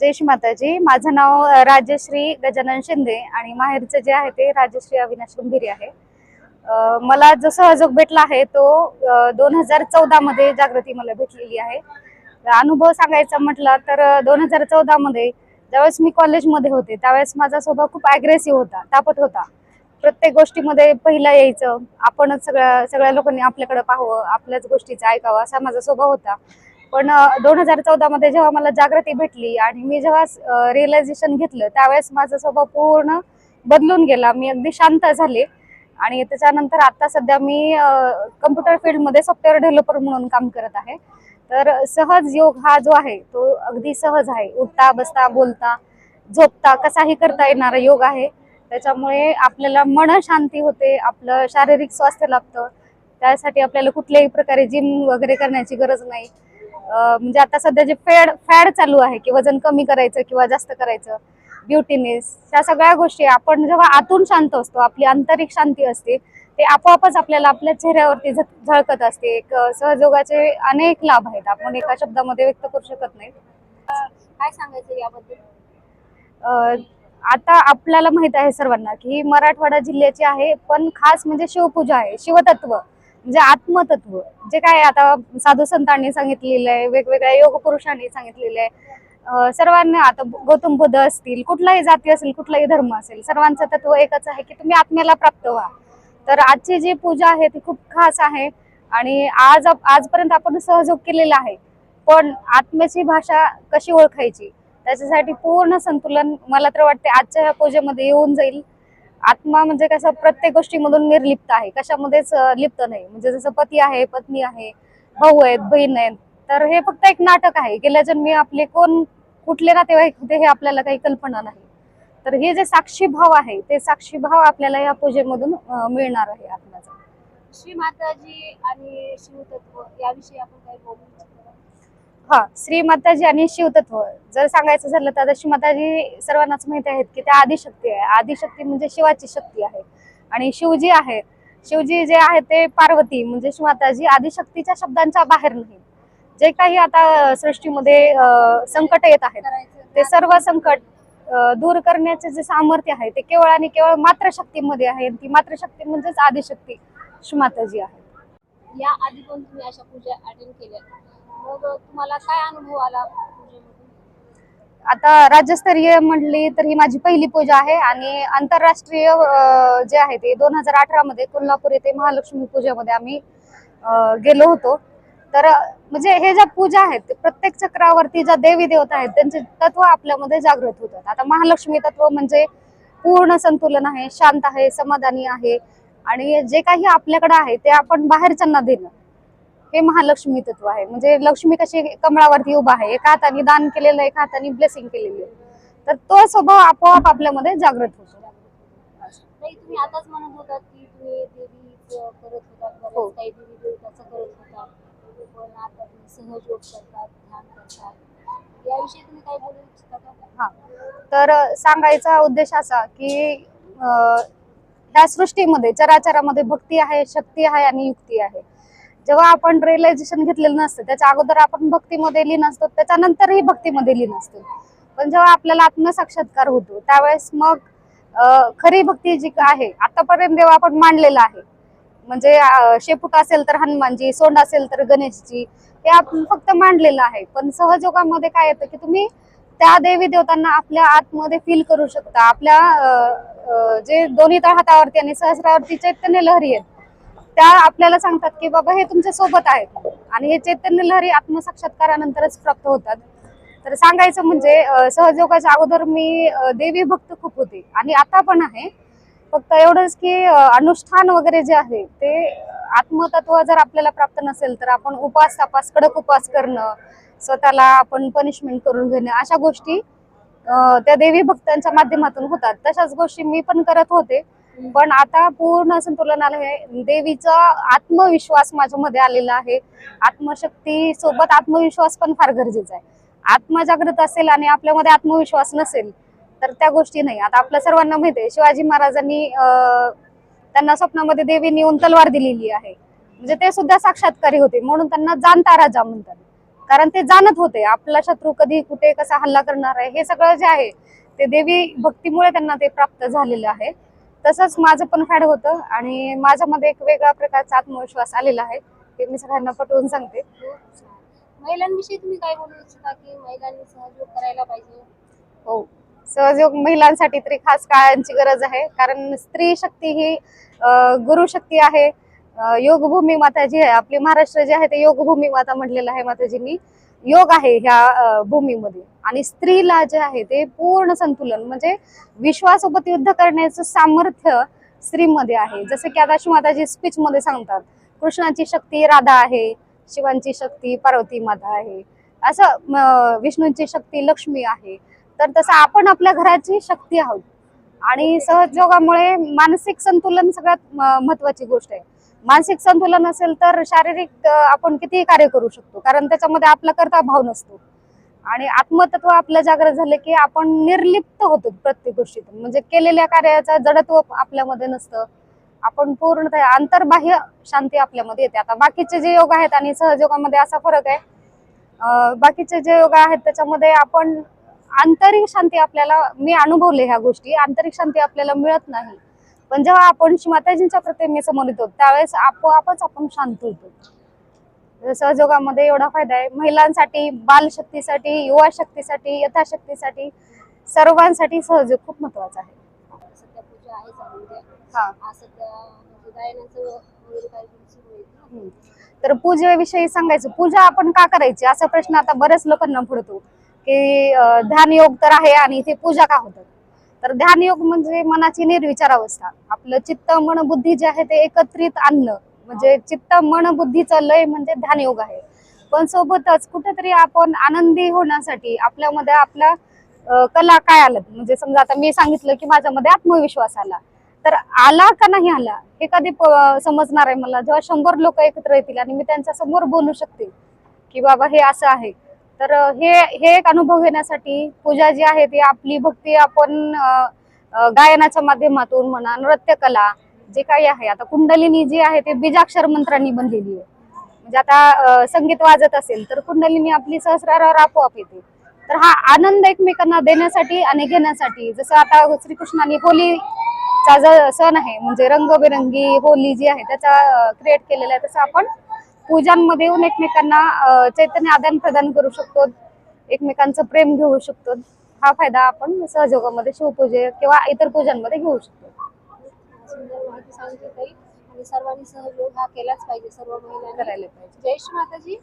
जय श्री माताजी. माझं नाव राजश्री गजानन शिंदे आणि माहेरचं जे आहे ते राजश्री अविनाश गंभीरी आहे. मला जो सहयोग भेटला आहे तो दोन हजार चौदा मध्ये जागृती मला भेटलेली आहे. अनुभव सांगायचा म्हटला तर दोन हजार चौदा मध्ये ज्यावेळेस मी कॉलेजमध्ये होते त्यावेळेस माझा स्वभाव खूप अग्रेसिव्ह होता तापट होता. प्रत्येक गोष्टीमध्ये पहिला यायचं आपणच सगळ्या सगळ्या लोकांनी आपल्याकडे पाहावं आपल्याच गोष्टीचं ऐकावं असा माझा स्वभाव होता. पण दोन हजार चौदा मध्ये जेव्हा मला जागृती भेटली आणि मी जेव्हा रिअलायझेशन घेतलं त्यावेळेस माझा स्वभाव पूर्ण बदलून गेला. मी अगदी शांत झाले आणि त्याच्यानंतर आता सध्या मी कम्प्युटर फील्डमध्ये सॉफ्टवेअर डेव्हलपर म्हणून काम करत आहे. तर सहज योग हा जो आहे तो अगदी सहज आहे. उठता बसता बोलता झोपता कसाही करता येणारा योग आहे. त्याच्यामुळे आपल्याला मन शांती होते आपलं शारीरिक स्वास्थ्य लाभतं. त्यासाठी आपल्याला कुठल्याही प्रकारे जिम वगैरे करण्याची गरज नाही. म्हणजे आता सध्या जे फॅड फॅड चालू आहे की वजन कमी करायचं किंवा जास्त करायचं ब्युटीनेस ह्या सगळ्या गोष्टी आपण जेव्हा आतून शांत असतो आपली आंतरिक शांती असते ते आपोआपच आपल्याला आपल्या चेहऱ्यावरती झळकत असते. एक अं, सहयोगाचे अनेक लाभ आहेत. आपण एका शब्दामध्ये व्यक्त करू शकत नाही. काय सांगायचं याबद्दल? आता आपल्याला माहीत आहे सर्वांना की ही मराठवाडा जिल्ह्याची आहे पण खास म्हणजे शिवपूजा आहे. शिवतत्व. म्हणजे आत्मतत्व जे काय आता साधू संतांनी सांगितलेलं आहे वेगवेगळ्या योग पुरुषांनी सांगितलेलं आहे सर्वांना आता गौतम बुद्ध असतील कुठलाही जाती असेल कुठलाही धर्म असेल सर्वांचं तत्व एकच आहे की तुम्ही आत्म्याला प्राप्त व्हा. तर आजची जी पूजा आहे ती खूप खास आहे आणि आज आजपर्यंत आपण सहयोग केलेला आहे पण आत्म्याची भाषा कशी ओळखायची? त्याच्यासाठी पूर्ण संतुलन मला तर वाटते आजच्या ह्या पूजेमध्ये येऊन जाईल. आत्मा म्हणजे कसं प्रत्येक गोष्टीमधून निर्लिप्त आहे. कशामध्येच लिप्त नाही. म्हणजे जसं पती आहे पत्नी आहे भाऊ आहेत बहीण आहेत तर हे फक्त एक नाटक आहे. गेल्या जन्मी आपले कोण कुठले नातेवाईक होते हे आपल्याला काही कल्पना नाही. तर हे जे साक्षी भाव आहे ते साक्षी भाव आपल्याला या पूजेमधून मिळणार आहे आत्म्याचा. श्री माताजी आणि शिवतत्व याविषयी आपण काही बोलू हा श्री माताजी आणि शिवतत्व. जर सांगायचं झालं तर आता श्री माताजी सर्वांनाच माहिती आहेत की त्या आदिशक्ती आहे. आदिशक्ती म्हणजे शिवाची शक्ती आहे. आणि शिवजी आहे. शिवजी जे आहे ते पार्वती म्हणजे श्रीमाताजी आदिशक्तीच्या शब्दांच्या बाहेर नाही. जे काही आता सृष्टीमध्ये संकट येत आहेत ते सर्व संकट दूर करण्याचे जे सामर्थ्य आहे ते केवळ आणि केवळ मातृशक्तीमध्ये आहे. आणि ती मातृशक्ती म्हणजेच आदिशक्ती श्रीमाताजी आहे. या आधी पण तुम्ही अशा पूजा अटेंड केल्या? मग तुम्हाला काय अनुभव आला आता राज्यस्तरीय म्हटली तर ही माझी पहिली पूजा आहे आणि आंतरराष्ट्रीय जे आहे ते दोन हजार अठरा मध्ये कोल्हापूर येथे महालक्ष्मी पूजेमध्ये आम्ही गेलो होतो. तर म्हणजे हे ज्या पूजा आहेत प्रत्येक चक्रावरती ज्या देवी देवता आहेत त्यांचे तत्व आपल्यामध्ये जागृत होतात. आता महालक्ष्मी तत्व म्हणजे पूर्ण संतुलन आहे शांत आहे समाधानी आहे आणि जे काही आपल्याकडे आहे ते आपण बाहेरच्यांना देणं. हे महालक्ष्मी तत्व आहे. म्हणजे लक्ष्मी कशी कमळावरती उभा आहे एका हाताने दान केलेलं आहे एका हाताने ब्लेसिंग केलेली आहे. तर तो स्वभाव आपोआप आपल्यामध्ये जागृत होतो. नाही तुम्ही आताच म्हणत होतात की तुम्ही देवी करत होता हो. बऱ्याच काही देवी देवताचं करत होता. पण आता तुम्ही सहयोग करतात ध्यान करतात. याविषयी तुम्ही काय बोलू इच्छिता का? हा. तर सांगायचा उद्देश असा की ह्या सृष्टीमध्ये चराचरामध्ये भक्ती आहे शक्ती आहे आणि युक्ती आहे. जेव्हा आपण रिअलायझेशन घेतलेलं नसतं त्याच्या अगोदर आपण भक्तीमध्ये लीन असतो त्याच्यानंतरही भक्तीमध्ये लीन असतो पण जेव्हा आपल्याला आत्मसाक्षात्कार होतो त्यावेळेस मग खरी भक्ती जी आहे आतापर्यंत देव आपण मांडलेला आहे म्हणजे शेपूट असेल तर हनुमानजी सोंड असेल तर गणेशजी हे आपण फक्त मांडलेलं आहे. पण सहजोगामध्ये काय येतं की तुम्ही त्या देवी देवतांना आपल्या आतमध्ये फील करू शकता. आपल्या जे दोन्ही तळ हातावरती आणि सहस्रावरती चैतन्य लहरी आहेत त्या आपल्याला सांगतात की बाबा हे तुमच्यासोबत आहेत. आणि हे चैतन्य लहरी आत्मसाक्षात्कारानंतरच प्राप्त होतात. तर सांगायचं म्हणजे अ, सहयोगाच्या अगोदर मी देवी भक्त खूप होते. आणि आता पण आहे. फक्त एवढंच की अनुष्ठान वगैरे जे आहे ते आत्मतत्व जर आपल्याला प्राप्त नसेल तर आपण उपास तपास कडक उपास करणं स्वतःला आपण पनिशमेंट करून घेणं अशा गोष्टी त्या देवी भक्तांच्या माध्यमातून होतात. तशाच गोष्टी मी पण करत होते. पण आता पूर्ण संतुलन आलं आहे देवीचा आत्मविश्वास माझ्यामध्ये आलेला आहे. आत्मशक्ती सोबत आत्मविश्वास पण फार गरजेचा आहे. आत्मा जागृत असेल आणि आपल्यामध्ये आत्मविश्वास नसेल तर त्या गोष्टी नाही. आता आपल्या सर्वांना माहिती आहे शिवाजी महाराजांनी त्यांना स्वप्नामध्ये देवीने येऊन तलवार दिलेली आहे. म्हणजे ते सुद्धा साक्षात्कारी होते म्हणून त्यांना जाणता राजा म्हणतात. कारण ते जाणत होते आपला शत्रू कधी कुठे कसा हल्ला करणार आहे हे सगळं जे आहे ते देवी भक्तीमुळे त्यांना ते प्राप्त झालेलं आहे. तसंच माझं पण फॅड होतं आणि माझ्यामध्ये एक वेगळ्या प्रकारचा आत्मविश्वास आलेला आहे ते मी सगळ्यांना पटवून सांगते. महिलांविषयी तुम्ही काय बोलू इच्छिता की महिलांनी सहयोग करायला पाहिजे? हो. सहयोग महिलांसाठी तरी खास काळांची गरज आहे कारण स्त्री शक्ती ही गुरु शक्ती आहे. योगभूमी माता जी आहे आपली महाराष्ट्र जे आहे ते योगभूमी माता म्हटलेलं आहे माताजींनी. योग आहे ह्या भूमीमध्ये. आणि स्त्रीला जे आहे ते पूर्ण संतुलन म्हणजे विश्वासोबत युद्ध करण्याचं सामर्थ्य स्त्रीमध्ये आहे. जसं की आता माताजी स्पीच मध्ये सांगतात कृष्णाची शक्ती राधा आहे शिवांची शक्ती पार्वती माता आहे. असं विष्णूंची शक्ती लक्ष्मी आहे. तर तसं आपण आपल्या घराची शक्ती आहोत. आणि सहजयोगामुळे मानसिक संतुलन सगळ्यात महत्वाची गोष्ट आहे. मानसिक संतुलन असेल तर शारीरिक आपण कितीही कार्य करू शकतो. कारण त्याच्यामध्ये आपला कर्ता भाव नसतो. आणि आत्मतत्व आपलं जागृत झालं की आपण निर्लिप्त होतो प्रत्येक गोष्टीतून. म्हणजे केलेल्या कार्याचा जडत्व आपल्यामध्ये नसतं. आपण पूर्णतः आंतरबाह्य शांती आपल्यामध्ये येते. आता बाकीचे जे योग आहेत आणि सहजयोगामध्ये असा फरक आहे बाकीचे जे योग आहेत त्याच्यामध्ये आपण आंतरिक शांती आपल्याला मी अनुभवले ह्या गोष्टी आंतरिक शांती आपल्याला मिळत नाही. पण जेव्हा आपण माताजींच्या प्रतिमे समोर येतो त्यावेळेस आपोआपच आपण शांत होतो. सहयोगामध्ये एवढा फायदा आहे. महिलांसाठी बालशक्तीसाठी युवा शक्तीसाठी यथाशक्तीसाठी सर्वांसाठी सहयोग खूप महत्त्वाचा आहे. सध्या पूजा आहे हा. म्हणजे. तर पूजेविषयी सांगायचं पूजा आपण का करायची? असा प्रश्न आता बऱ्याच लोकांना पडतो की ध्यान योग तर आहे आणि ते पूजा का होतात? तर ध्यान योग म्हणजे मनाची निर्विचार अवस्था. आपलं चित्त मन बुद्धी जे आहे ते एकत्रित आणणं. म्हणजे चित्त मन बुद्धीचं लय म्हणजे ध्यान योग आहे. पण सोबतच कुठेतरी आपण आनंदी होण्यासाठी आपल्यामध्ये आपला कला काय आलं? म्हणजे समजा आता मी सांगितलं की माझ्यामध्ये आत्मविश्वास आला. तर आला का नाही आला? हे कधी प- समजणार आहे मला? जेव्हा शंभर लोक एकत्र येतील आणि मी त्यांच्यासमोर बोलू शकते की बाबा हे असं आहे. तर हे हे एक अनुभव घेण्यासाठी पूजा जी आहे ती आपली भक्ती आपण गायनाच्या माध्यमातून म्हणा नृत्यकला जे काही आहे आता कुंडलिनी जी आहे ते बीजाक्षर मंत्रांनी बनलेली आहे. म्हणजे आता संगीत वाजत असेल तर कुंडलिनी आपली सहस्रारावर आपोआप येते. तर हा आनंद एकमेकांना देण्यासाठी आणि घेण्यासाठी जसं आता श्रीकृष्णाने होलीचा जो सण आहे म्हणजे रंगबेरंगी होली जी आहे त्याचा क्रिएट केलेला आहे तसं आपण पूजांमध्ये येऊन एकमेकांना चैतन्य आदान प्रदान करू शकतो एकमेकांचं प्रेम घेऊ शकतो. हा फायदा आपण सहयोगामध्ये शिवपूजे किंवा इतर पूजांमध्ये घेऊ शकतो. सर्वांनी सहयोग हा केलाच पाहिजे सर्व महिलांनी. करायला पाहिजे. जय श्री माताजी.